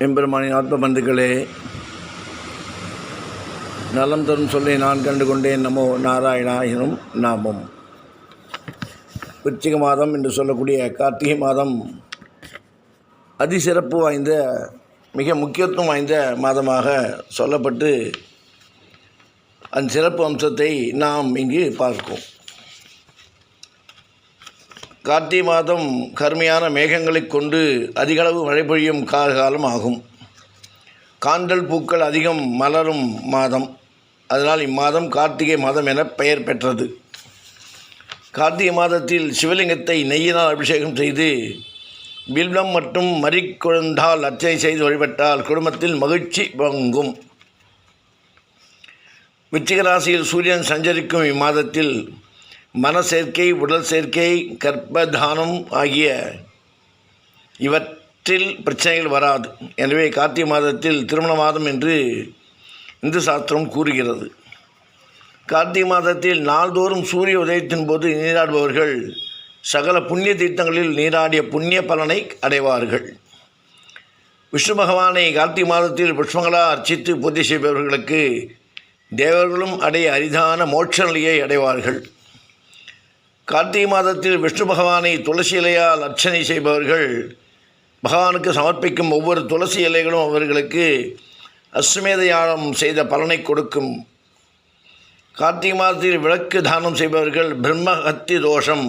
எம்பெருமானின் ஆத்ம பந்துக்களே நலம் தரும் சொல்லி நான் கண்டு கொண்டேன் நமோ நாராயணாயினும் நாமம். விருச்சிக மாதம் என்று சொல்லக்கூடிய கார்த்திகை மாதம் அதிசிறப்பு வாய்ந்த மிக முக்கியத்துவம் வாய்ந்த மாதமாக சொல்லப்பட்டு அந்த சிறப்பு அம்சத்தை நாம் இங்கு பார்ப்போம் கார்த்திகை மாதம் கருமையான மேகங்களைக் கொண்டு அதிகளவு மழை பொழியும் காலம் ஆகும். காந்தல் பூக்கள் அதிகம் மலரும் மாதம். அதனால் இம்மாதம் கார்த்திகை மாதம் என பெயர் பெற்றது. கார்த்திகை மாதத்தில் சிவலிங்கத்தை நெய்யினால் அபிஷேகம் செய்து பில்வம் மற்றும் மறிக்கொழுந்தால் அர்ச்சனை செய்து வழிபட்டால் குடும்பத்தில் மகிழ்ச்சி பொங்கும். விச்சிக ராசியில் சூரியன் சஞ்சரிக்கும் இம்மாதத்தில் மன சேர்க்கை உடல் சேர்க்கை கர்ப்பதானம் ஆகிய இவற்றில் பிரச்சனைகள் வராது. எனவே கார்த்திகை மாதத்தில் திருமண மாதம் என்று இந்து சாஸ்திரம் கூறுகிறது. கார்த்திகை மாதத்தில் நாள்தோறும் சூரிய உதயத்தின் போது நீராடுபவர்கள் சகல புண்ணிய தீர்த்தங்களில் நீராடிய புண்ணிய பலனை அடைவார்கள். விஷ்ணு பகவானை கார்த்திகை மாதத்தில் புஷ்பங்களாக அர்ச்சித்து பூஜை செய்பவர்களுக்கு தேவர்களும் அடைய அரிதான மோட்ச நிலையை அடைவார்கள். கார்த்திகை மாதத்தில் விஷ்ணு பகவானை துளசி இலையால் அர்ச்சனை செய்பவர்கள் பகவானுக்கு சமர்ப்பிக்கும் ஒவ்வொரு துளசி இலைகளும் அவர்களுக்கு அஸ்வமேத யாகம் செய்த பலனை கொடுக்கும். கார்த்திகை மாதத்தில் விளக்கு தானம் செய்பவர்கள் பிரம்மஹத்தி தோஷம்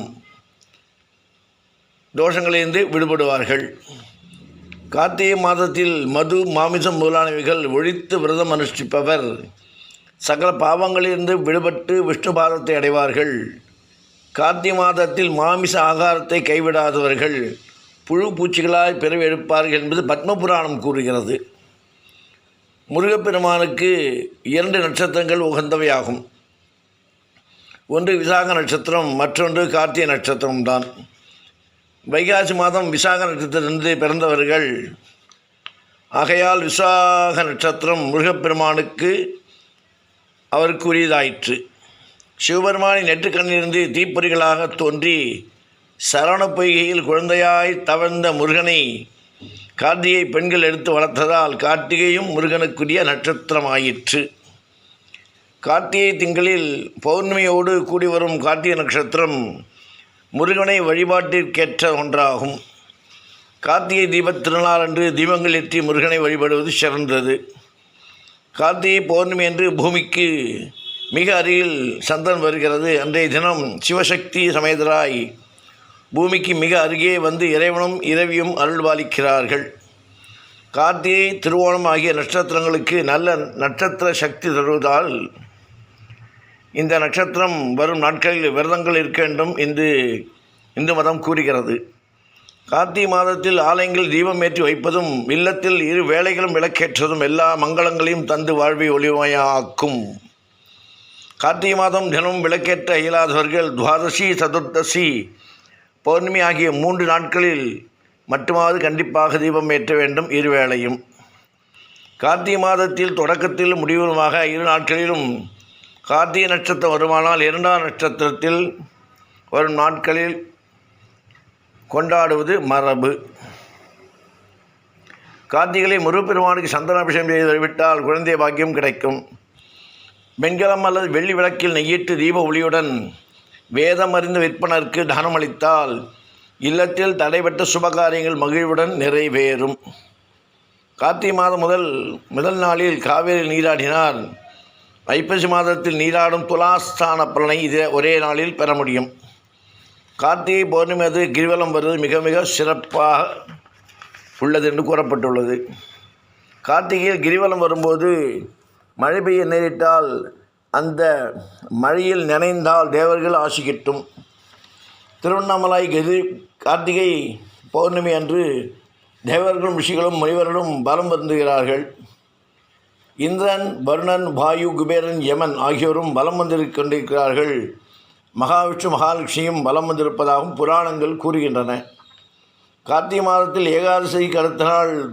தோஷங்களிலிருந்து விடுபடுவார்கள். கார்த்திகை மாதத்தில் மது மாமிசம் முதலானவைகள் ஒழித்து விரதம் அனுஷ்டிப்பவர். சகல பாவங்களிலிருந்து விடுபட்டு விஷ்ணு பாதத்தை அடைவார்கள். கார்த்திகை மாதத்தில் மாமிச ஆகாரத்தை கைவிடாதவர்கள் புழு பூச்சிகளாய் பிறவி எடுப்பார்கள் என்பது பத்மபுராணம் கூறுகிறது. முருகப்பெருமானுக்கு இரண்டு நட்சத்திரங்கள் உகந்தவையாகும். ஒன்று விசாக நட்சத்திரம் மற்றொன்று கார்த்திகை நட்சத்திரம்தான் வைகாசி மாதம் விசாக நட்சத்திரத்திலிருந்து பிறந்தவர்கள். ஆகையால் விசாக நட்சத்திரம் முருகப்பெருமானுக்கு அவருக்கு உரியதாயிற்று சிவபெருமானின் நெற்றுக்கண்ணிலிருந்து தீப்பொறிகளாக தோன்றி சரவண பொய்கையில் குழந்தையாய் தவழ்ந்த முருகனை கார்த்திகை பெண்கள் எடுத்து வளர்த்ததால் கார்த்திகையும் முருகனுக்குரிய நட்சத்திரமாயிற்று. கார்த்திகை திங்களில் பௌர்ணமியோடு கூடி வரும் கார்த்திகை நட்சத்திரம் முருகனை வழிபாட்டிற்கேற்ற ஒன்றாகும். கார்த்திகை தீபத் திருநாளன்று தீபங்கள் ஏற்றி முருகனை வழிபடுவது சிறந்தது. கார்த்திகை பௌர்ணமி என்று பூமிக்கு மிக அருகில் சந்திரன் வருகிறது. அன்றைய தினம் சிவசக்தி சமேதராய் பூமிக்கு மிக அருகே வந்து இறைவனும் இரவியும் அருள்பாலிக்கிறார்கள் கார்த்திகை திருவோணம் ஆகிய நட்சத்திரங்களுக்கு நல்ல நட்சத்திர சக்தி தருவதால் இந்த நட்சத்திரம் வரும் நாட்களில் விரதங்கள் இருக்க வேண்டும் என்று இந்து மதம் கூறுகிறது. கார்த்திகை மாதத்தில் ஆலயங்கள் தீபம் ஏற்றி வைப்பதும் இல்லத்தில் இரு வேலைகளும் விளக்கேற்றதும் எல்லா மங்களங்களையும் தந்து வாழ்வை ஒளிமயாக்கும் கார்த்திகை மாதம் தினமும் விளக்கேற்ற இயலாதவர்கள் துவாதசி சதுர்தசி பௌர்ணமி ஆகிய மூன்று நாட்களில் மட்டுமாவது கண்டிப்பாக தீபம் ஏற்ற வேண்டும் இருவேளையும். கார்த்திகை மாதத்தில் தொடக்கத்தில் முடிவுமாக இரு நாட்களிலும் கார்த்திகை நட்சத்திரம் வருமானால் இரண்டாம் நட்சத்திரத்தில் வரும் நாட்களில் கொண்டாடுவது மரபு. கார்த்திகளை முருகப்பெருமானுக்கு சந்தன அபிஷேகம் செய்து விட்டால் குழந்தை பாக்கியம் கிடைக்கும். வெண்கலம் அல்லது வெள்ளி விளக்கில் நெய்யிட்டு தீப ஒளியுடன் வேதம் அறிந்த விற்பனருக்கு தானம் அளித்தால் இல்லத்தில் தடைபட்ட சுபகாரியங்கள் மகிழ்வுடன் நிறைவேறும். கார்த்திகை மாதம் முதல் முதல் நாளில் காவேரி நீராடினார். ஐப்பசி மாதத்தில் நீராடும் துலாஸ்தான பலனை இதே ஒரே நாளில் பெற முடியும். கார்த்திகை பௌர்ணமி அது கிரிவலம் வருவது மிக மிக சிறப்பாக உள்ளது என்று கூறப்பட்டுள்ளது. கார்த்திகையில் கிரிவலம் வரும்போது மழை பெய்ய நேரிட்டால் அந்த மழையில் நினைந்தால் தேவர்கள் ஆசி கிட்டும். திருவண்ணாமலை கதி கார்த்திகை பௌர்ணமி அன்று தேவர்களும் ரிஷிகளும் முனிவர்களும் பலம் வந்துகிறார்கள் இந்திரன் வருணன் வாயு குபேரன் யமன் ஆகியோரும் பலம் வந்து கொண்டிருக்கிறார்கள். மகாவிஷ்ணு மகாலட்சுமியும் பலம் வந்திருப்பதாகவும் புராணங்கள் கூறுகின்றன. கார்த்திகை மாதத்தில் ஏகாதசி அடுத்த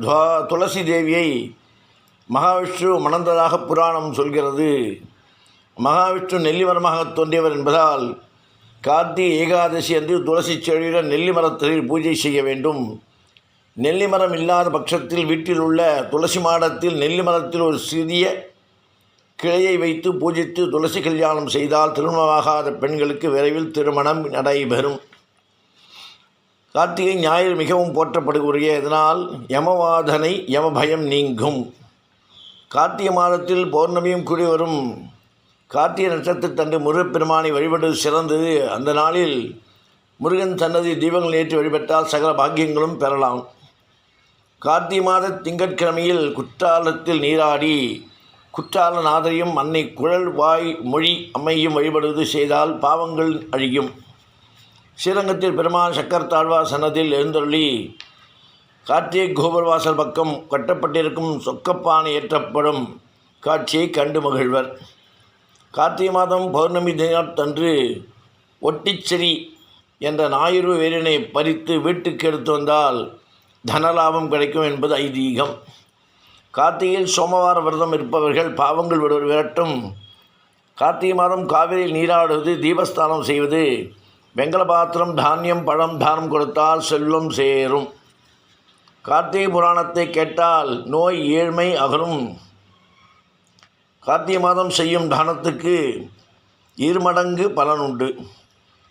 துவா துளசி தேவியை மகாவிஷ்ணு மணந்ததாக புராணம் சொல்கிறது. மகாவிஷ்ணு நெல்லிமரமாக தோன்றியவர் என்பதால் கார்த்திகை ஏகாதசி அன்று துளசி செடியுடன் நெல்லி மரத்தில் பூஜை செய்ய வேண்டும். நெல்லி மரம் இல்லாத பட்சத்தில் வீட்டில் உள்ள துளசி மாடத்தில் நெல்லி மரத்தில் ஒரு சிறிய கிளையை வைத்து பூஜித்து துளசி கல்யாணம் செய்தால் திருமணமாகாத பெண்களுக்கு விரைவில் திருமணம் நடைபெறும். கார்த்திகை ஞாயிறு மிகவும் போற்றப்படுகிற இதனால் யமவாதனை யமபயம் நீங்கும். கார்த்திகை மாதத்தில் பௌர்ணமியும் கூடி வரும். கார்த்திகை நட்சத்திரத்தன்று முருகப்பெருமானை வழிபடுவது சிறந்தது அந்த நாளில் முருகன் சன்னதி தீபங்கள் ஏற்றி வழிபட்டால் சகல பாக்கியங்களும் பெறலாம். கார்த்திகை மாத திங்கட்கிழமையில் குற்றாலத்தில் நீராடி குற்றால நாதரையும் அன்னை குழல் வாய் மொழி அம்மையும் வழிபடுவது செய்தால் பாவங்கள் அழியும். ஸ்ரீரங்கத்தில் பெருமான் சக்கர தாழ்வார் சன்னதியில் எழுந்தருளி கார்த்திகை கோபர்வாசல் பக்கம் கட்டப்பட்டிருக்கும் சொக்கப்பானை ஏற்றப்படும் காட்சியை கண்டு மகிழ்வர். கார்த்திகை மாதம் பௌர்ணமி தினத்தன்று ஒட்டிச்செரி என்ற ஞாயிறு வேலினை பறித்து வீட்டுக்கு எடுத்து வந்தால் தனலாபம் கிடைக்கும் என்பது ஐதீகம். கார்த்திகையில் சோமவார விரதம் இருப்பவர்கள் பாவங்கள் விடுவர் விரட்டும். கார்த்திகை மாதம் காவிரியில் நீராடுவது தீபஸ்தானம் செய்வது வெங்கல பாத்திரம் தானியம் பழம் தானம் கொடுத்தால் செல்வம் சேரும். கார்த்திகை புராணத்தை கேட்டால் நோய் ஏழ்மை அகலும். கார்த்திகை மாதம் செய்யும் தானத்துக்கு இருமடங்கு பலன் உண்டு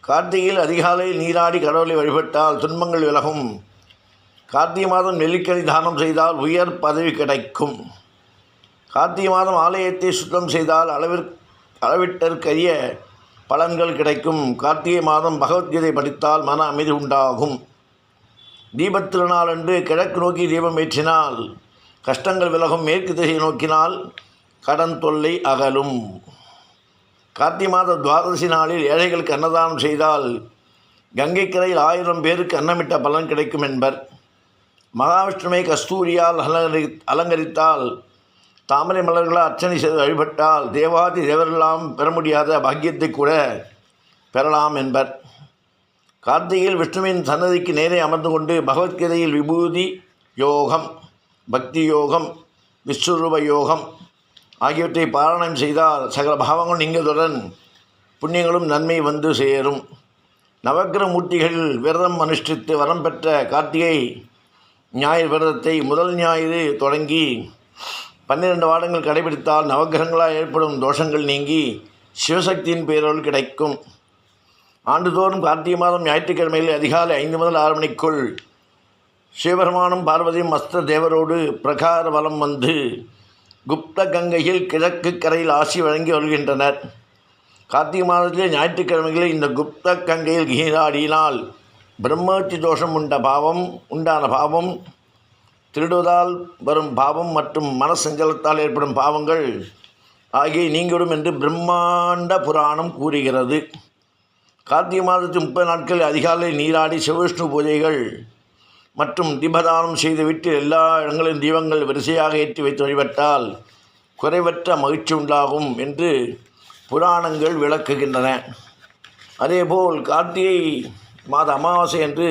கார்த்திகையில் அதிகாலையில் நீராடி கடவுளை வழிபட்டால் துன்பங்கள் விலகும். கார்த்திகை மாதம் நெல்லிக்கனி தானம் செய்தால் உயர் பதவி கிடைக்கும். கார்த்திகை மாதம் ஆலயத்தை சுத்தம் செய்தால் அளவிற் அளவிட்டற்கரிய பலன்கள் கிடைக்கும். கார்த்திகை மாதம் பகவத்கீதை படித்தால் மன அமைதி உண்டாகும். தீபத்திருநாள் அன்று கிழக்கு நோக்கி தீபம் ஏற்றினால் கஷ்டங்கள் விலகும் மேற்கு திசை நோக்கினால் கடன் தொல்லை அகலும். கார்த்தி மாத துவாதசி நாளில் ஏழைகளுக்கு அன்னதானம் செய்தால் கங்கைக்கரையில் ஆயிரம் பேருக்கு அன்னமிட்ட பலன் கிடைக்கும் என்பர். மகாவிஷ்ணுவை கஸ்தூரியால் அலங்கரி அலங்கரித்தால் தாமரை மலர்களால் அர்ச்சனை செய்து வழிபட்டால் தேவாதி தேவரெல்லாம் பெற முடியாத பாக்கியத்தை கூட பெறலாம் என்பர். கார்த்திகையில் விஷ்ணுவின் சன்னதிக்கு நேரே அமர்ந்து கொண்டு பகவத்கீதையில் விபூதி யோகம் பக்தி யோகம் விஸ்வரூப யோகம் ஆகியவற்றை பாராயணம் செய்தால் சகல பாவங்கள் நீங்குவதுடன் புண்ணியங்களும் நன்மை வந்து சேரும். நவக்கிர மூர்த்திகள் விரதம் அனுஷ்டித்து வரம் பெற்ற கார்த்திகை ஞாயிறு விரதத்தை முதல் ஞாயிறு தொடங்கி பன்னிரண்டு வாரங்கள் கடைபிடித்தால் நவக்கிரகங்களால் ஏற்படும் தோஷங்கள் நீங்கி சிவசக்தியின் பேரொருள் கிடைக்கும். ஆண்டுதோறும் கார்த்திகை மாதம் ஞாயிற்றுக்கிழமையில் அதிகாலை ஐந்து முதல் ஆறு மணிக்குள் சிவபெருமானும் பார்வதியும் மஸ்த தேவரோடு பிரகார வலம் வந்து குப்த கங்கையில் கிழக்கு கரையில் ஆசி வழங்கி வருகின்றனர். கார்த்திகை மாதத்திலே ஞாயிற்றுக்கிழமைகளில் இந்த குப்த கங்கையில் நீராடினால் பிரம்மத்தி தோஷம் உண்ட பாவம் உண்டான பாவம் திருடுவதால் வரும் பாவம் மற்றும் மனசஞ்சலத்தால் ஏற்படும் பாவங்கள் ஆகிய நீங்கிவிடும் என்று பிரம்மாண்ட புராணம் கூறுகிறது. கார்த்திகை மாதத்து முப்பது நாட்கள் அதிகாலை நீராடி சிவவிஷ்ணு பூஜைகள் மற்றும் தீபதானம் செய்துவிட்டு எல்லா இடங்களிலும் தீபங்கள் வரிசையாக ஏற்றி வைத்து வழிபட்டால் குறைவற்ற மகிழ்ச்சி உண்டாகும் என்று புராணங்கள் விளக்குகின்றன. அதேபோல் கார்த்திகை மாத அமாவாசை என்று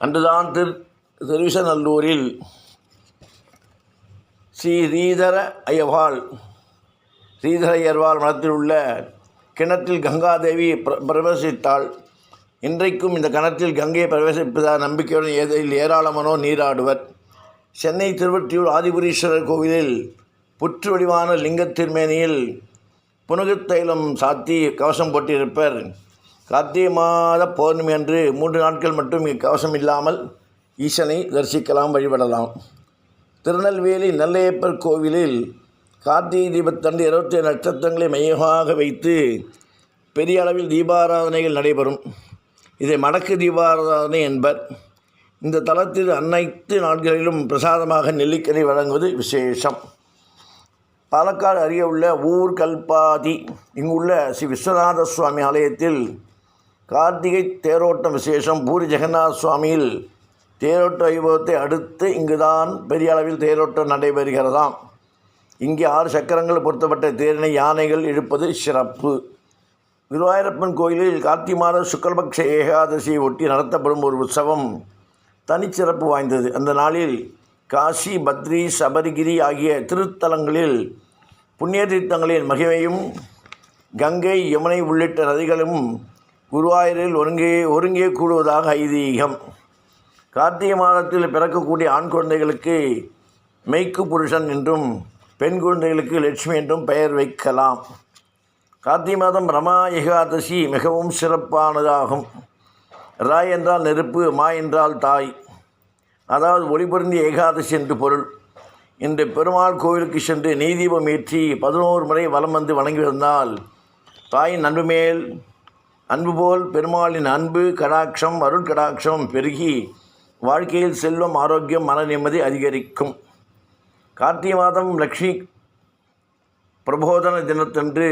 அன்றுதான் திரு திருவிசநல்லூரில் ஸ்ரீ ஸ்ரீதர ஐயவாள் ஸ்ரீதர ஐயர்வாள் மனத்தில் உள்ள கிணற்றில் கங்காதேவி பிர பிரவேசித்தாள். இன்றைக்கும் இந்த கிணற்றில் கங்கையை பிரவேசிப்பதாக நம்பிக்கையுடன் ஏதில் ஏராளமானோர் நீராடுவர். சென்னை திருவற்றியூர் ஆதிபுரீஸ்வரர் கோவிலில் புற்று வடிவான லிங்கத் திருமேனியில் புனுகுத் தைலம் சாத்தி கவசம் போட்டிருப்பர். கார்த்திகை மாத பௌர்ணமி அன்று மூன்று நாட்கள் மட்டும் கவசம் இல்லாமல் ஈசனை தரிசிக்கலாம் வழிபடலாம். திருநெல்வேலி நெல்லையப்பர் கோவிலில் கார்த்திகை தீபத்தன்று இருபத்தி நட்சத்திரங்களை மையமாக வைத்து பெரிய அளவில் தீபாராதனைகள் நடைபெறும். இதை மடக்கு தீபாராதனை என்பர். இந்த தலத்தில் அனைத்து நாட்களிலும் பிரசாதமாக நெல்லிக்கனி வழங்குவது விசேஷம். பாலக்காடு அருகே உள்ள ஊர் கல்பாதி இங்குள்ள ஸ்ரீ விஸ்வநாத சுவாமி ஆலயத்தில் கார்த்திகை தேரோட்டம் விசேஷம். பூரி ஜெகநாத சுவாமியில் தேரோட்ட வைபவத்தை அடுத்து இங்குதான் பெரிய அளவில் தேரோட்டம் நடைபெறுகிறதாம். இங்கே ஆறு சக்கரங்கள் பொருத்தப்பட்ட தேரினை யானைகள் இழுப்பது சிறப்பு. குருவாயூரப்பன் கோயிலில் கார்த்தி மாத சுக்கலபக்ஷ ஏகாதசியை ஒட்டி நடத்தப்படும் ஒரு உற்சவம் தனிச்சிறப்பு வாய்ந்தது. அந்த நாளில் காசி பத்ரி சபரிகிரி ஆகிய திருத்தலங்களில் புண்ணிய தீர்த்தங்களின் மகிமையும் கங்கை யமுனை உள்ளிட்ட நதிகளும் குருவாயூரில் ஒருங்கே ஒருங்கே கூடுவதாக ஐதீகம். கார்த்திகை மாதத்தில் பிறக்கக்கூடிய ஆண் குழந்தைகளுக்கு மெய்க்கு புருஷன் என்றும் பெண் குழந்தைகளுக்கு லட்சுமி என்றும் பெயர் வைக்கலாம். கார்த்திகை மாதம் ரமா ஏகாதசி மிகவும் சிறப்பானதாகும். ரா என்றால் நெருப்பு மா என்றால் தாய். அதாவது ஒளிபொருந்திய ஏகாதசி என்று பொருள். இன்று பெருமாள் கோவிலுக்கு சென்று நீதீபம் ஏற்றி பதினோரு முறை வலம் வந்து வணங்கி வந்தால் தாயின் அன்பு மேல் அன்பு போல் பெருமாளின் அன்பு கடாட்சம் அருள் கடாட்சம் பெருகி வாழ்க்கையில் செல்வம் ஆரோக்கியம் மன நிம்மதி அதிகரிக்கும். கார்த்திகை மாதம் லக்ஷ்மி பிரபோதன தினத்தன்று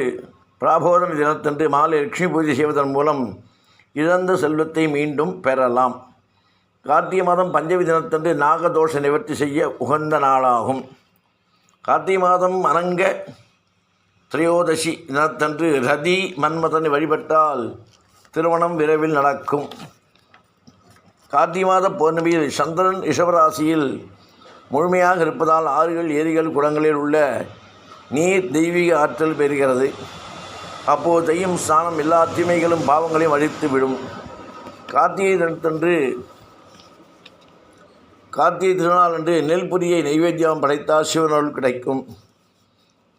பிராபோதன தினத்தன்று மாலை லட்சுமி பூஜை செய்வதன் மூலம் இழந்த செல்வத்தை மீண்டும் பெறலாம். கார்த்திகை மாதம் பஞ்சமி தினத்தன்று நாகதோஷ நிவர்த்தி செய்ய உகந்த நாளாகும். கார்த்திகை மாதம் அனங்க திரையோதசி தினத்தன்று ரதி மன்மதனை வழிபட்டால் திருமணம் விரைவில் நடக்கும். கார்த்திகை மாத பௌர்ணமியில் சந்திரன் ரிஷபராசியில் முழுமையாக இருப்பதால் ஆறுகள் ஏரிகள் குளங்களில் உள்ள நீர் தெய்வீக ஆற்றல் பெறுகிறது. அப்போது செய்யும் ஸ்நானம் எல்லா தீமைகளும் பாவங்களையும் அழித்து விடும். கார்த்திகை தினத்தன்று கார்த்திகை திருநாள் அன்று நெல் பொரியை நைவேத்தியம் படைத்தால் சிவனருள் கிடைக்கும்.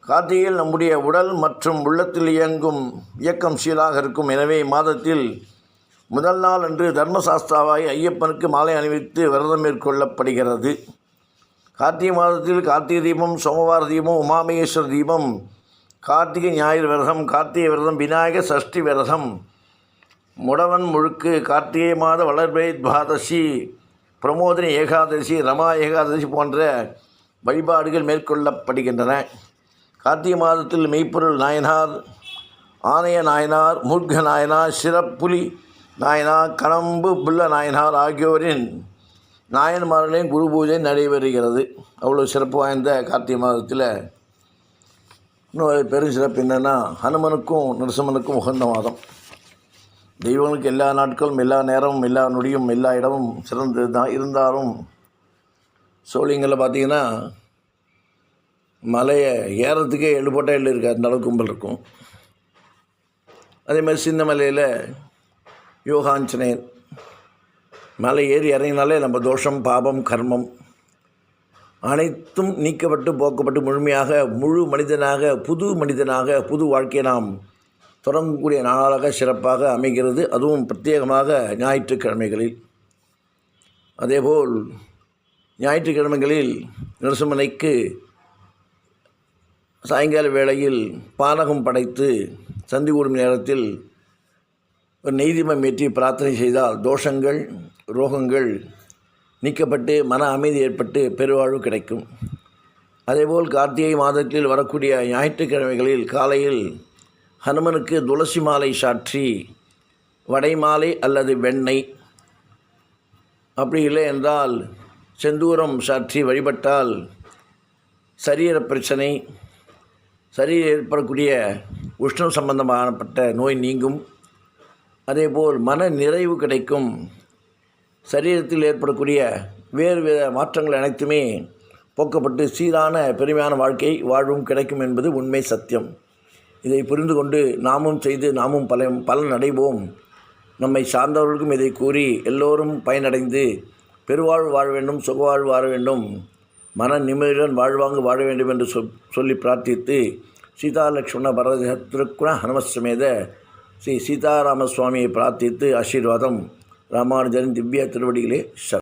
கார்த்திகையில் நம்முடைய உடல் மற்றும் உள்ளத்தில் இயங்கும் இயக்கம் சீராக இருக்கும். எனவே மாதத்தில் முதல் நாள் அன்று தர்மசாஸ்தாவாய் ஐயப்பனுக்கு மாலை அணிவித்து விரதம் மேற்கொள்ளப்படுகிறது. கார்த்திகை மாதத்தில் கார்த்திகை தீபம் சோமவார தீபம் உமாமகேஸ்வர தீபம் கார்த்திகை ஞாயிறு விரதம் கார்த்திகை விரதம் விநாயக சஷ்டி விரதம். முடவன் முழுக்கு கார்த்திகை மாத வளர்பை துவாதசி பிரமோதினி ஏகாதசி ரமா ஏகாதசி போன்ற வழிபாடுகள் மேற்கொள்ளப்படுகின்றன. கார்த்திகை மாதத்தில் மெய்ப்பொருள் நாயனார் ஆணைய நாயனார் மூர்க்க நாயனார் சிறப்புலி நாயனார் கனம்பு புல்ல நாயனார் ஆகியோரின் நாயன்மார்களையும் குரு பூஜை நடைபெறுகிறது. அவ்வளோ சிறப்பு வாய்ந்த கார்த்திகை மாதத்தில் இன்னொரு பெரும் சிறப்பு என்னென்னா ஹனுமனுக்கும் நரசிம்மனுக்கும் உகந்த மாதம். தெய்வங்களுக்கு எல்லா நாட்களும் எல்லா நேரமும் எல்லா நொடியும் எல்லா இடமும் சிறந்தது தான் இருந்தாலும் சோழிங்களில் பார்த்தீங்கன்னா மலையை ஏறத்துக்கே எள்ளு எள்ளு இருக்காது அந்த அளவுக்கு கும்பல் இருக்கும். அதே மாதிரி சின்ன மலையில் யோகாஞ்சனேயர் மலை ஏறி இறங்கினாலே நம்ம தோஷம் பாபம் கர்மம் அனைத்தும் நீக்கப்பட்டு போக்கப்பட்டு முழுமையாக முழு மனிதனாக புது மனிதனாக புது வாழ்க்கையை நாம் தொடங்கக்கூடிய நாளாக சிறப்பாக அமைகிறது. அதுவும் பிரத்யேகமாக ஞாயிற்றுக்கிழமைகளில். அதேபோல் ஞாயிற்றுக்கிழமைகளில் நரசிம்மனைக்கு சாயங்கால வேளையில் பானகம் படைத்து சந்தி கூடும் நேரத்தில் ஒரு நெய்திமம் ஏற்றி பிரார்த்தனை செய்தால் தோஷங்கள் ரோகங்கள் நீக்கப்பட்டு மன அமைதி ஏற்பட்டு பெருவாழ்வு கிடைக்கும். அதேபோல் கார்த்திகை மாதத்தில் வரக்கூடிய ஞாயிற்றுக்கிழமைகளில் காலையில் ஹனுமனுக்கு துளசி மாலை சாற்றி வடை மாலை அல்லது வெண்ணெய். அப்படி இல்லை என்றால் செந்தூரம் சாற்றி வழிபட்டால் சரீர பிரச்சனை சரீரம் ஏற்படக்கூடிய உஷ்ணம் சம்பந்தமானப்பட்ட நோய் நீங்கும். அதேபோல் மன நிறைவு கிடைக்கும். சரீரத்தில் ஏற்படக்கூடிய வேறு வித மாற்றங்கள் அனைத்துமே போக்கப்பட்டு சீரான பெருமையான வாழ்க்கை வாழ்வும் கிடைக்கும் என்பது உண்மை சத்தியம். இதை புரிந்து கொண்டு நாமும் செய்து நாமும் பல பலன் அடைவோம். நம்மை சார்ந்தவர்களுக்கும் இதை கூறி எல்லோரும் பயனடைந்து பெருவாழ்வு வாழ வேண்டும் சுகவாழ்வு வாழ வேண்டும். மன நிம்மதியுடன் வாழ்வாங்கு வாழ வேண்டும் என்று சொல் சொல்லி பிரார்த்தித்து சீதா லக்ஷ்மண பரத திருக்குண ஹனுமசமேத ஸ்ரீ சீதாராம சுவாமியை பிரார்த்தித்து ஆசீர்வாதம். ராமானுஜரின் திவ்ய திருவடிகளே ச